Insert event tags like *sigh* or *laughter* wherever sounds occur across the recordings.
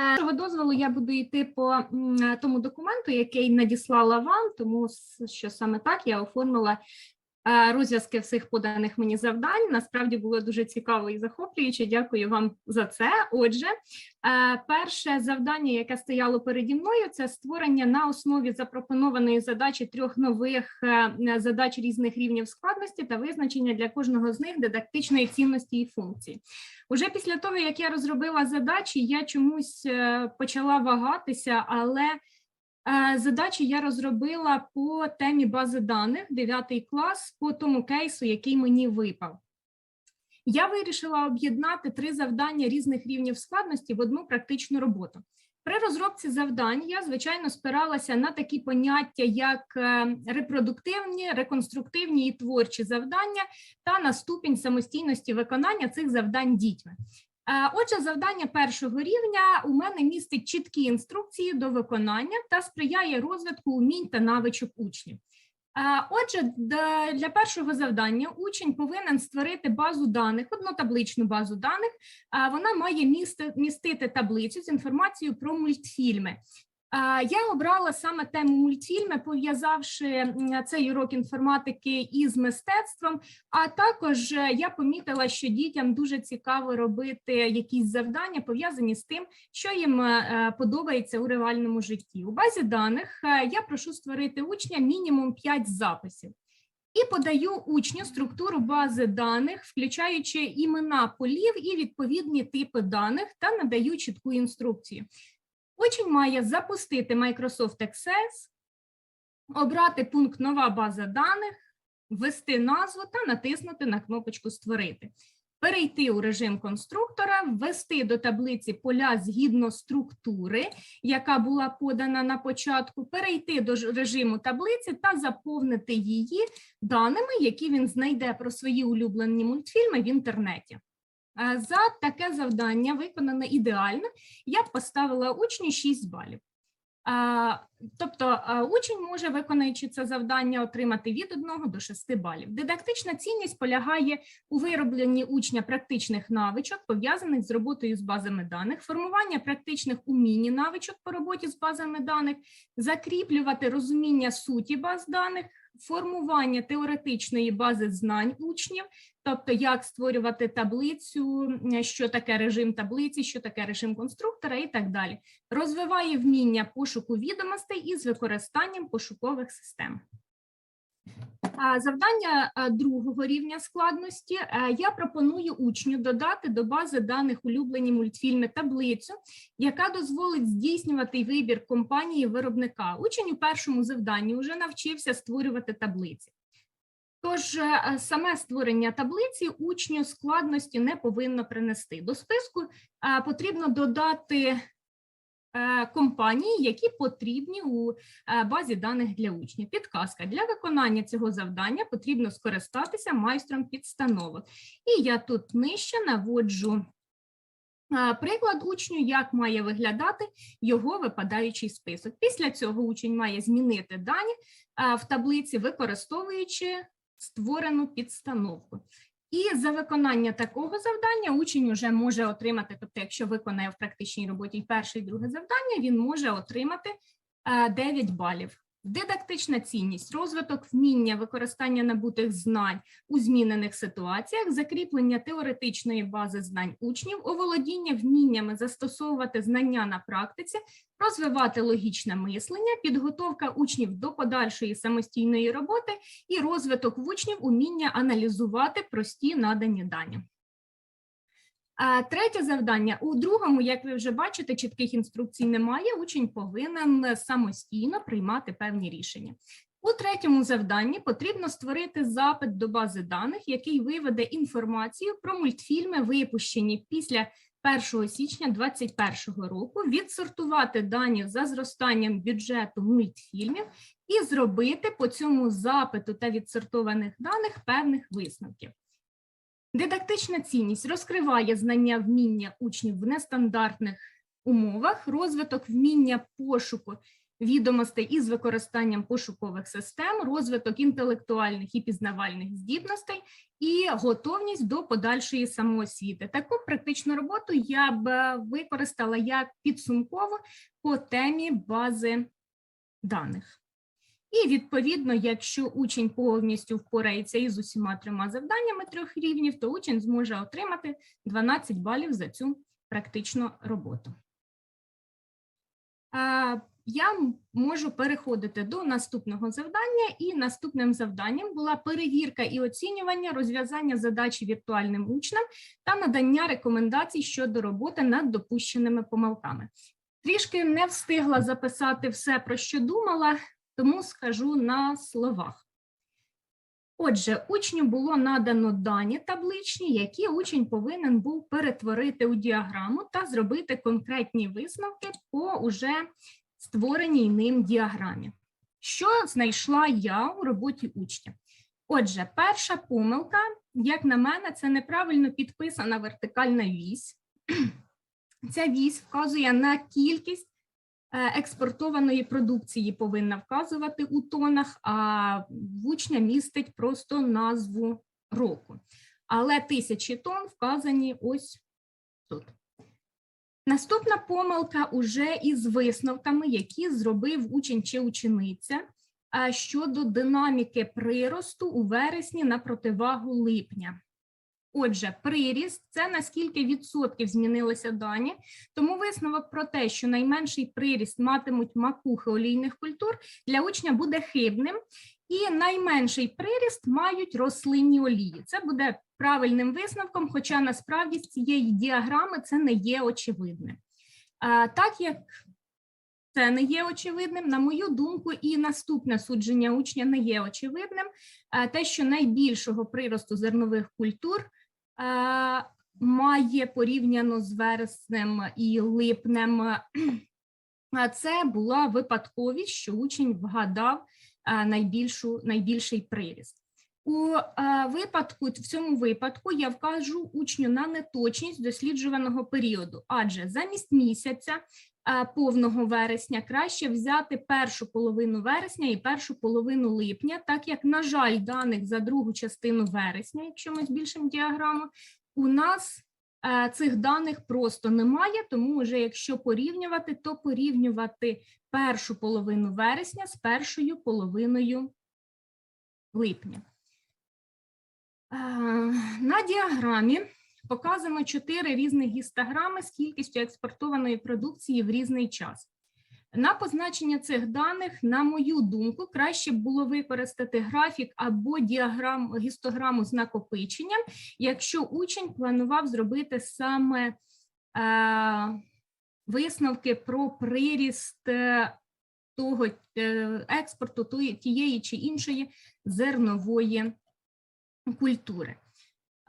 Е, Вашого дозволу я буду йти по тому документу, який надіслала вам, тому що саме так я оформила розв'язки всіх поданих мені завдань. Насправді було дуже цікаво і захоплююче. Дякую вам за це. Отже, е, перше завдання, яке стояло переді мною, це створення на основі запропонованої задачі трьох нових е, задач різних рівнів складності та визначення для кожного з них дидактичної цінності і функції. Уже після того, як я розробила задачі, я чомусь е, почала вагатися, але е, задачі я розробила по темі бази даних 9 клас, по тому кейсу, який мені випав. Я вирішила об'єднати три завдання різних рівнів складності в одну практичну роботу. При розробці завдань я, звичайно, спиралася на такі поняття, як е, репродуктивні, реконструктивні і творчі завдання, та на ступінь самостійності виконання цих завдань дітьми. Е, Отже, завдання першого рівня у мене містить чіткі інструкції до виконання та сприяє розвитку умінь та навичок учнів. Е, Отже, для першого завдання учень повинен створити базу даних, одну табличну базу даних. а Вона має містити таблицю з інформацією про мультфільми. Я обрала саме тему мультфільми, пов'язавши цей урок інформатики із мистецтвом. А також е, я помітила, що дітям дуже цікаво робити якісь завдання, пов'язані з тим, що їм е, е, подобається у реальному житті. У базі даних я прошу створити учня мінімум 5 записів. І подаю учню структуру бази даних, включаючи імена полів і відповідні типи даних, та надаю чітку інструкцію. Учень має запустити Microsoft Access, обрати пункт Нова база даних, ввести назву та натиснути на кнопочку Створити. Перейти у режим конструктора, ввести до таблиці поля згідно структури, яка була подана на початку, перейти до режиму таблиці та заповнити її даними, які він знайде про свої улюблені мультфільми в інтернеті. Е, За таке завдання, виконане ідеально, я б поставила учню 6 балів. Тобто учень може, виконуючи це завдання, отримати від 1 до 6 балів. Дидактична цінність полягає у виробленні учня практичних навичок, пов'язаних з роботою з базами даних, формування практичних умінь і навичок по роботі з базами даних, закріплювати розуміння суті баз даних, формування теоретичної бази знань учнів, тобто як створювати таблицю, що таке режим таблиці, що таке режим конструктора і так далі. Розвиває вміння пошуку відомостей із використанням пошукових систем. Завдання другого рівня складності е, я пропоную учню додати до бази даних улюблені мультфільми таблицю, яка дозволить здійснювати вибір компанії виробника. Учень у першому завданні вже навчився створювати таблиці. Тож е, саме створення таблиці учню складності не повинно принести. До списку е, потрібно додати е, компанії, які потрібні у е, базі даних для учнів. Підказка для виконання цього завдання потрібно скористатися майстром підстановок. І я тут нижче наводжу е, приклад учню, як має виглядати його випадаючий список. Після цього учень має змінити дані е, в таблиці, використовуючи створену підстановку. І за виконання такого завдання учень вже може отримати, тобто, якщо виконає в практичній роботі перше і друге завдання, він може отримати е, 9 балів. Дидактична цінність, розвиток вміння використання набутих знань у змінених ситуаціях, закріплення теоретичної бази знань учнів, оволодіння вміннями застосовувати знання на практиці, розвивати логічне мислення, підготовка учнів до подальшої самостійної роботи і розвиток в учнів уміння аналізувати прості надані дані. А Третє завдання у другому, як ви вже бачите, чітких інструкцій немає. Учень повинен самостійно приймати певні рішення. У третьому завданні потрібно створити запит до бази даних, який виведе інформацію про мультфільми, випущені після 1 січня 2021 року, відсортувати дані за зростанням бюджету мультфільмів і зробити по цьому запиту та відсортованих даних певних висновків. Дидактична цінність розкриває знання вміння учнів в нестандартних умовах, розвиток вміння пошуку відомостей із використанням пошукових систем, розвиток інтелектуальних і пізнавальних здібностей і готовність до подальшої самоосвіти. Таку практичну роботу я б використала як підсумково по темі бази даних. І відповідно, якщо учень повністю впорається із усіма трьома завданнями трьох рівнів, то учень зможе отримати 12 балів за цю практичну роботу. Я можу переходити до наступного завдання, і наступним завданням була перевірка і оцінювання розв'язання задачі віртуальним учням та надання рекомендацій щодо роботи над допущеними помилками. Трішки не встигла записати все, про що думала, тому скажу на словах. Отже, учню було надано дані табличні, які учень повинен був перетворити у діаграму та зробити конкретні висновки по уже створеній ним діаграмі. Що знайшла я у роботі учня? Отже, перша помилка, як на мене, це неправильно підписана вертикальна вісь. *clears throat* Ця вісь вказує на кількість експортованої продукції повинна вказувати у тонах, а учня містить просто назву року. Але тисячі тонн вказані ось тут. Наступна помилка уже із висновками, які зробив учень чи учениця щодо динаміки приросту у вересні на противагу липня. Отже, приріст це наскільки відсотків змінилися дані, тому висновок про те, що найменший приріст матимуть макухи олійних культур, для учня буде хибним, і найменший приріст мають рослинні олії. Це буде правильним висновком, хоча насправді з цієї діаграми це не є очевидним. Так як це не є очевидним, на мою думку, і наступне судження учня не є очевидним. А, Те, що найбільшого приросту зернових культур має порівняно з вереснем і липнем, а це була випадковість, що учень вгадав а, найбільшу, найбільший приріст. У е, випадку, в цьому випадку я вкажу учню на неточність досліджуваного періоду, адже замість місяця е, повного вересня краще взяти першу половину вересня і першу половину липня, так як, на жаль, даних за другу частину вересня, якщо ми збільшимо діаграму, у нас е, цих даних просто немає, тому вже якщо порівнювати, то порівнювати першу половину вересня з першою половиною липня. Е, На діаграмі показано чотири різних гістограми з кількістю експортованої продукції в різний час. На позначення цих даних, на мою думку, краще було використати графік або діаграм, гістограму з накопиченням, якщо учень планував зробити саме е, висновки про приріст е, того е, експорту тієї чи іншої зернової культури.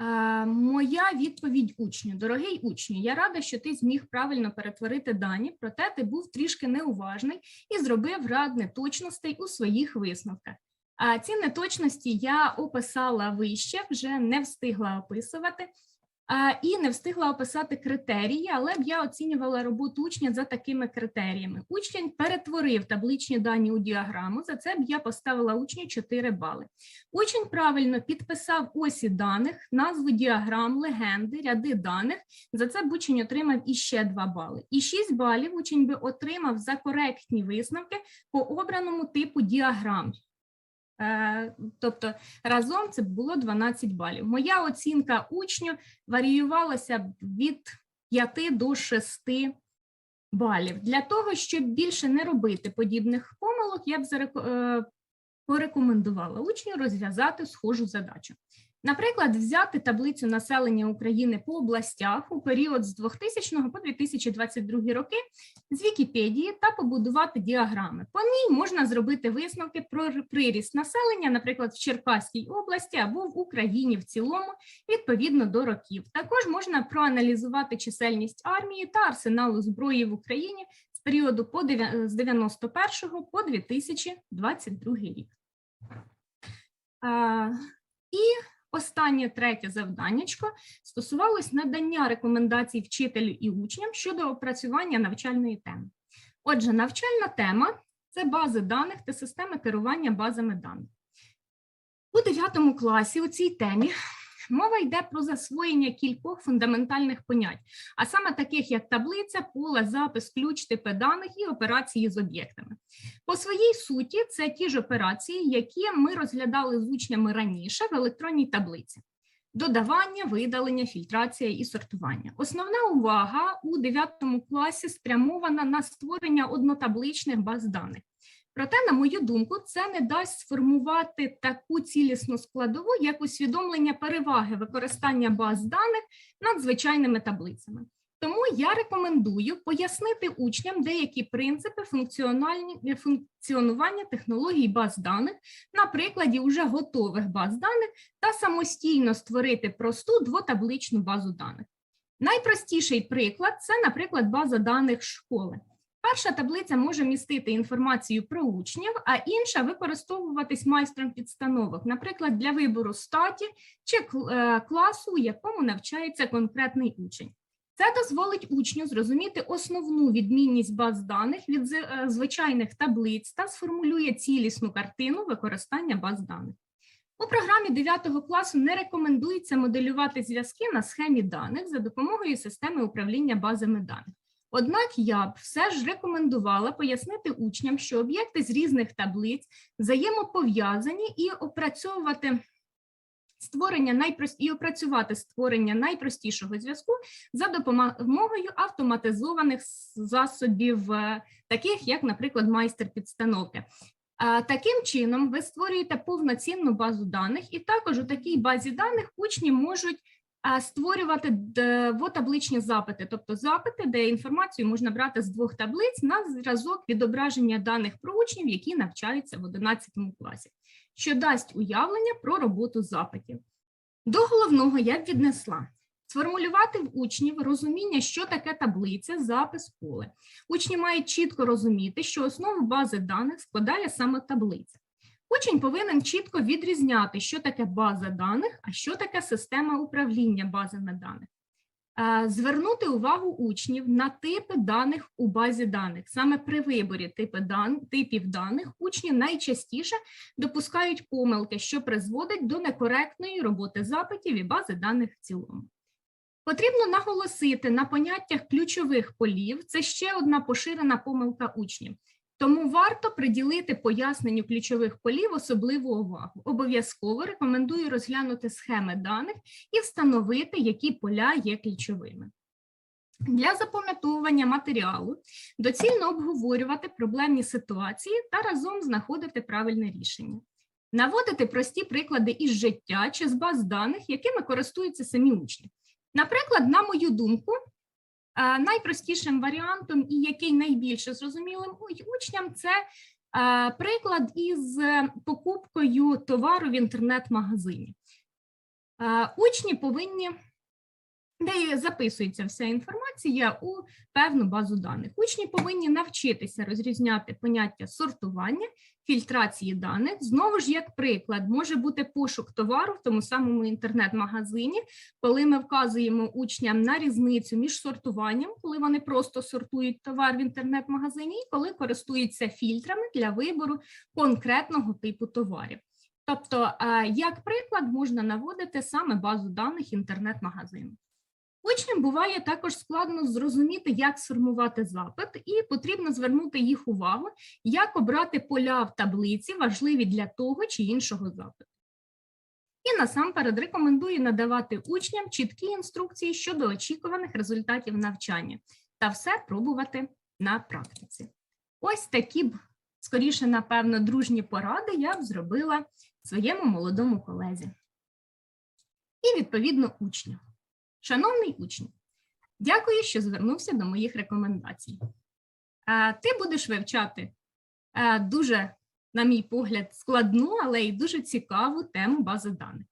Е, Моя відповідь учню. Дорогий учню, я рада, що ти зміг правильно перетворити дані, проте ти був трішки неуважний і зробив ряд неточностей у своїх висновках. А ці неточності я описала вище, вже не встигла описувати. І не встигла описати критерії, але б я оцінювала роботу учня за такими критеріями. Учень перетворив табличні дані у діаграму. За це б я поставила учню 4 бали. Учень правильно підписав осі даних, назву діаграм, легенди, ряди даних. За це б учень отримав іще 2 бали. І 6 балів учень би отримав за коректні висновки по обраному типу діаграм. Е, Тобто разом це було 12 балів. Моя оцінка учню варіювалася від 5 до 6 балів. Для того, щоб більше не робити подібних помилок, я б е, порекомендувала учню розв'язати схожу задачу. Наприклад, взяти таблицю населення України по областях у період з 2000 по 2022 роки з Вікіпедії та побудувати діаграми. По ній можна зробити висновки про приріст населення, наприклад, в Черкаській області або в Україні в цілому, відповідно до років. Також можна проаналізувати чисельність армії та арсеналу зброї в Україні з періоду по з 91 по 2022 рік. І Останнє третє завданнячко стосувалось надання рекомендацій вчителю і учням щодо опрацювання навчальної теми. Отже, навчальна тема це бази даних та системи керування базами даних. У 9 класі у цій темі мова йде про засвоєння кількох фундаментальних понять, а саме таких як таблиця, поле, запис, ключ, типи даних і операції з об'єктами. По своїй суті, це ті ж операції, які ми розглядали з учнями раніше в електронній таблиці. Додавання, видалення, фільтрація і сортування. Основна увага у 9 класі спрямована на створення однотабличних баз даних. Проте, на мою думку, це не дасть сформувати таку цілісну складову, як усвідомлення переваги використання баз даних над звичайними таблицями. Тому я рекомендую пояснити учням деякі принципи функціонування технологій баз даних на прикладі уже готових баз даних та самостійно створити просту двотабличну базу даних. Найпростіший приклад це, наприклад, база даних школи. Перша таблиця може містити інформацію про учнів, а інша використовуватись майстром підстановок, наприклад, для вибору статі чи е, класу, у якому навчається конкретний учень. Це дозволить учню зрозуміти основну відмінність баз даних від е, звичайних таблиць та сформулює цілісну картину використання баз даних. У програмі 9 класу не рекомендується моделювати зв'язки на схемі даних за допомогою системи управління базами даних. Однак я б все ж рекомендувала пояснити учням, що об'єкти з різних таблиць взаємопов'язані і опрацьовувати створення найпрост... і опрацювати створення найпростішого зв'язку за допомогою автоматизованих засобів, е, таких як, наприклад, майстер підстановки. Таким чином, ви створюєте повноцінну базу даних, і також у такій базі даних учні можуть створювати двотабличні запити, тобто запити, де інформацію можна брати з двох таблиць на зразок відображення даних про учнів, які навчаються в 11 класі, що дасть уявлення про роботу запитів. До головного я б віднесла. Сформулювати в учнів розуміння, що таке таблиця, запис поле. Учні мають чітко розуміти, що основу бази даних складає саме таблиця. Учень повинен чітко відрізняти, що таке база даних, а що таке система управління базами даних. Звернути увагу учнів на типи даних у базі даних. Саме при виборі типи дан, типів даних учні найчастіше допускають помилки, що призводить до некоректної роботи запитів і бази даних в цілому. Потрібно наголосити на поняттях ключових полів. Це ще одна поширена помилка учнів. Тому варто приділити поясненню ключових полів особливу увагу. Обов'язково рекомендую розглянути схеми даних і встановити, які поля є ключовими. Для запам'ятовування матеріалу доцільно обговорювати проблемні ситуації та разом знаходити правильне рішення. Наводити прості приклади із життя чи з баз даних, якими користуються самі учні. Наприклад, на мою думку, Найпростішим варіантом, і який найбільше зрозумілим учням, це приклад із покупкою товару в інтернет-магазині. Учні повинні де записується вся інформація у певну базу даних. Учні повинні навчитися розрізняти поняття сортування, фільтрації даних. Знову ж, як приклад, може бути пошук товару в тому самому інтернет-магазині, коли ми вказуємо учням на різницю між сортуванням, коли вони просто сортують товар в інтернет-магазині, і коли користуються фільтрами для вибору конкретного типу товарів. Тобто, як приклад, можна наводити саме базу даних інтернет-магазину. Учням буває також складно зрозуміти, як сформувати запит, і потрібно звернути їх увагу, як обрати поля в таблиці, важливі для того чи іншого запиту. І насамперед рекомендую надавати учням чіткі інструкції щодо очікуваних результатів навчання та все пробувати на практиці. Ось такі б, скоріше, напевно, дружні поради я б зробила своєму молодому колезі. І, відповідно, учню. Шановний учень, дякую, що звернувся до моїх рекомендацій. Ти будеш вивчати дуже, на мій погляд, складну, але й дуже цікаву тему бази даних.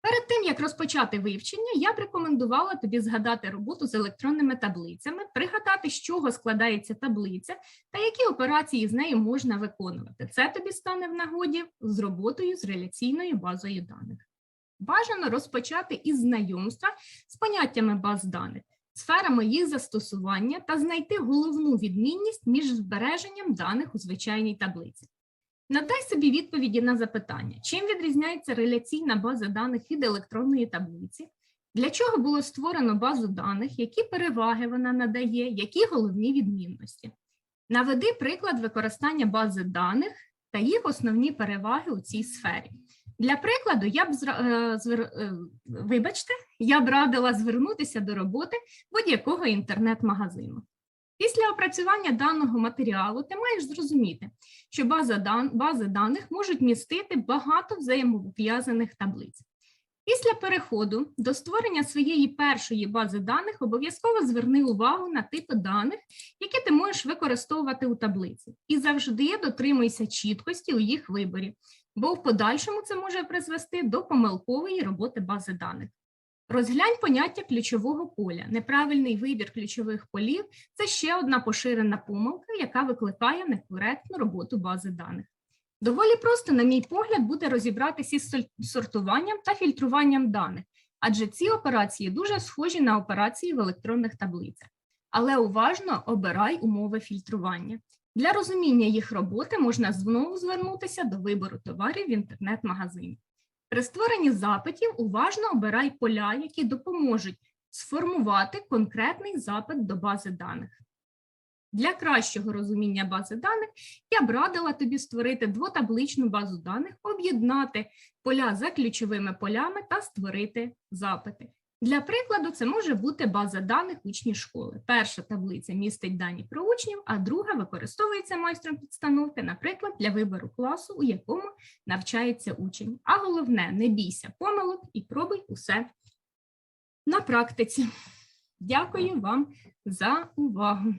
Перед тим, як розпочати вивчення, я б рекомендувала тобі згадати роботу з електронними таблицями, пригадати, з чого складається таблиця та які операції з нею можна виконувати. Це тобі стане в нагоді з роботою з реляційною базою даних. Бажано розпочати із знайомства з поняттями баз даних. сферами їх застосування та знайти головну відмінність між збереженням даних у звичайній таблиці. Надай собі відповіді на запитання, чим відрізняється реляційна база даних від електронної таблиці, для чого було створено базу даних, які переваги вона надає, які головні відмінності. Наведи приклад використання бази даних та їх основні переваги у цій сфері. Для прикладу, я б е, звер- е, вибачте, я б радила звернутися до роботи будь-якого інтернет-магазину. Після опрацювання даного матеріалу ти маєш зрозуміти, що база дан, бази даних можуть містити багато взаємопов'язаних таблиць. Після переходу до створення своєї першої бази даних обов'язково зверни увагу на типи даних, які ти можеш використовувати у таблиці, і завжди дотримуйся чіткості у їх виборі, бо в подальшому це може призвести до помилкової роботи бази даних. Розглянь поняття ключового поля. Неправильний вибір ключових полів це ще одна поширена помилка, яка викликає некоректну роботу бази даних. Доволі просто, на мій погляд, буде розібратися із сортуванням та фільтруванням даних, адже ці операції дуже схожі на операції в електронних таблицях. Але уважно обирай умови фільтрування. Для розуміння їх роботи можна знову звернутися до вибору товарів в інтернет-магазині. При створенні запитів уважно обирай поля, які допоможуть сформувати конкретний запит до бази даних. Для кращого розуміння бази даних я б радила тобі створити двотабличну базу даних, об'єднати поля за ключовими полями та створити запити. Для прикладу, це може бути база даних учнів школи. Перша таблиця містить дані про учнів, а друга використовується майстром підстановки, наприклад, для вибору класу, у якому навчається учень. А головне, не бійся помилок і пробуй усе на практиці. Дякую вам за увагу.